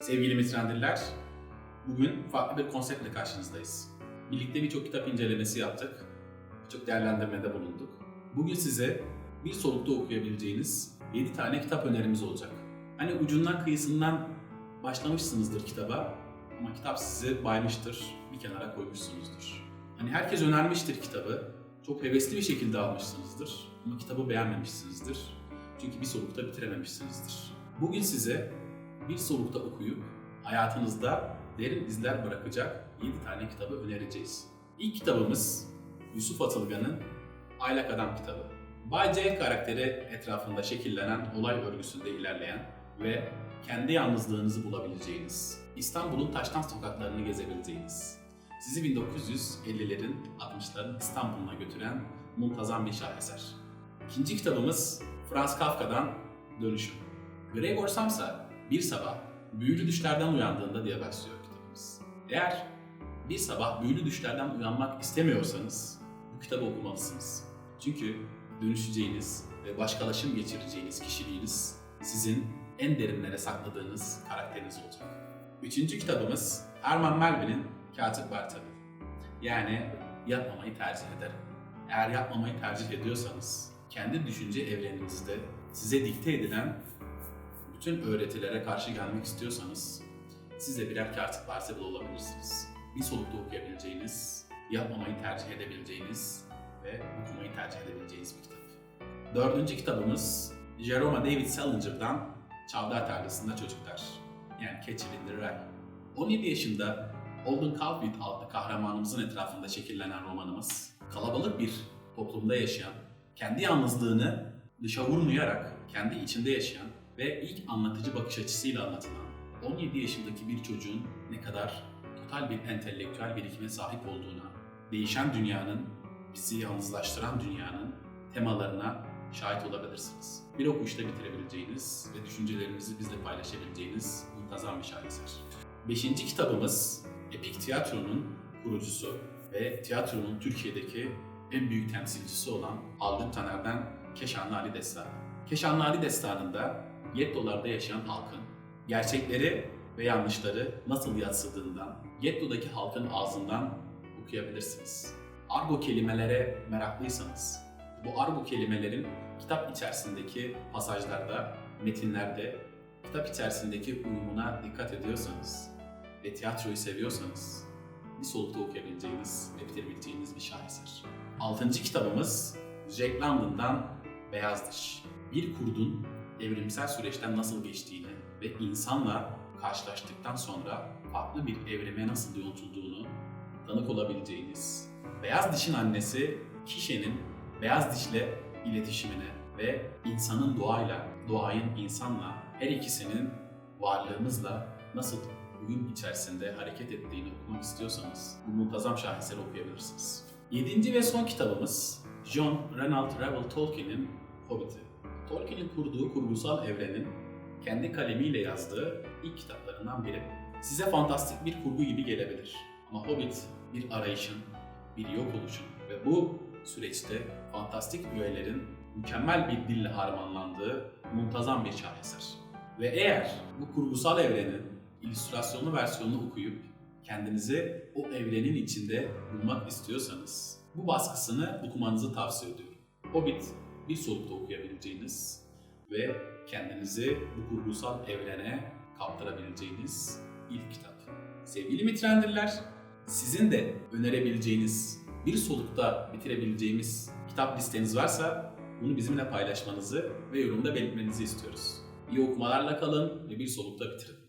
Sevgili Mitrendiller, bugün farklı bir konseptle karşınızdayız. Birlikte birçok kitap incelemesi yaptık, birçok değerlendirmede bulunduk. Bugün size bir solukta okuyabileceğiniz 7 tane kitap önerimiz olacak. Hani ucundan kıyısından başlamışsınızdır kitaba ama kitap sizi baymıştır, bir kenara koymuşsunuzdur. Hani herkes önermiştir kitabı, çok hevesli bir şekilde almışsınızdır ama kitabı beğenmemişsinizdir. Çünkü bir solukta bitirememişsinizdir. Bugün size bir solukta okuyup hayatınızda derin izler bırakacak 7 tane kitabı önereceğiz. İlk kitabımız Yusuf Atılgan'ın Aylak Adam kitabı. Bay C karakteri etrafında şekillenen olay örgüsünde ilerleyen ve kendi yalnızlığınızı bulabileceğiniz, İstanbul'un taştan sokaklarını gezebileceğiniz, sizi 1950'lerin 60'ların İstanbul'una götüren muntazam bir şaheser. İkinci kitabımız Franz Kafka'dan Dönüşüm. Gregor Samsa bir sabah büyülü düşlerden uyandığında diye başlıyor kitabımız. Eğer bir sabah büyülü düşlerden uyanmak istemiyorsanız bu kitabı okumalısınız. Çünkü dönüşeceğiniz ve başkalaşım geçireceğiniz kişiliğiniz sizin en derinlere sakladığınız karakteriniz olacak. Üçüncü kitabımız Herman Melville'in Katip Bartabi. Yani yapmamayı tercih ederim. Eğer yapmamayı tercih ediyorsanız kendi düşünce evreninizde size dikte edilen bütün öğretilere karşı gelmek istiyorsanız siz de birer katip Bartabi olabilirsiniz. Bir solukta okuyabileceğiniz, yapmamayı tercih edebileceğiniz ve okumayı tercih edebileceğiniz bir kitap. Dördüncü kitabımız Jerome David Salinger'dan Çavdar Tarlasında Çocuklar. Yani Catcher in the Rye. 17 yaşında Holden Caulfield adlı kahramanımızın etrafında şekillenen romanımız, kalabalık bir toplumda yaşayan, kendi yalnızlığını dışa vurmayarak kendi içinde yaşayan ve ilk anlatıcı bakış açısıyla anlatılan 17 yaşındaki bir çocuğun ne kadar total bir entelektüel birikime sahip olduğuna, değişen dünyanın, bizi yalnızlaştıran dünyanın temalarına şahit olabilirsiniz. Bir okuyuşta bitirebileceğiniz ve düşüncelerinizi bizle paylaşabileceğiniz muntazam bir şaheser. Beşinci kitabımız Epik Tiyatro'nun kurucusu ve tiyatronun Türkiye'deki en büyük temsilcisi olan Haldun Taner'den Keşanlı Ali Destanı. Keşanlı Ali Destanı'nda gettolarda yaşayan halkın gerçekleri ve yanlışları nasıl yatsıdığından, gettodaki halkın ağzından okuyabilirsiniz. Argo kelimelere meraklıysanız, bu argo kelimelerin kitap içerisindeki pasajlarda, metinlerde, kitap içerisindeki uyumuna dikkat ediyorsanız ve tiyatroyu seviyorsanız bir solukta okuyabileceğiniz ve bitirebileceğiniz bir şaheser. Altıncı kitabımız Jack London'dan Beyaz Diş. Bir kurdun evrimsel süreçten nasıl geçtiğini ve insanla karşılaştıktan sonra farklı bir evrime nasıl yolculuğunu tanık olabileceğiniz. Beyaz Diş'in annesi kişinin beyaz dişle iletişimine ve insanın doğayla, doğayın insanla her ikisinin varlığımızla nasıl uyum içerisinde hareket ettiğini okumak istiyorsanız bu muntazam şaheseri okuyabilirsiniz. Yedinci ve son kitabımız John Ronald Reuel Tolkien'in Hobbit'i. Tolkien'in kurduğu kurgusal evrenin kendi kalemiyle yazdığı ilk kitaplarından biri. Size fantastik bir kurgu gibi gelebilir. Ama Hobbit bir arayışın, bir yok oluşun ve bu süreçte fantastik üyelerin mükemmel bir dille harmanlandığı muntazam bir şaheser. Ve eğer bu kurgusal evrenin illüstrasyonlu versiyonunu okuyup kendinizi o evrenin içinde bulmak istiyorsanız bu baskısını okumanızı tavsiye ediyorum. Hobbit bir solukta okuyabileceğiniz ve kendinizi bu kurgusal evrene kaptırabileceğiniz ilk kitap. Sevgili mitrendirler, sizin de önerebileceğiniz, bir solukta bitirebileceğimiz kitap listeniz varsa bunu bizimle paylaşmanızı ve yorumda belirtmenizi istiyoruz. İyi okumalarla kalın ve bir solukta bitirin.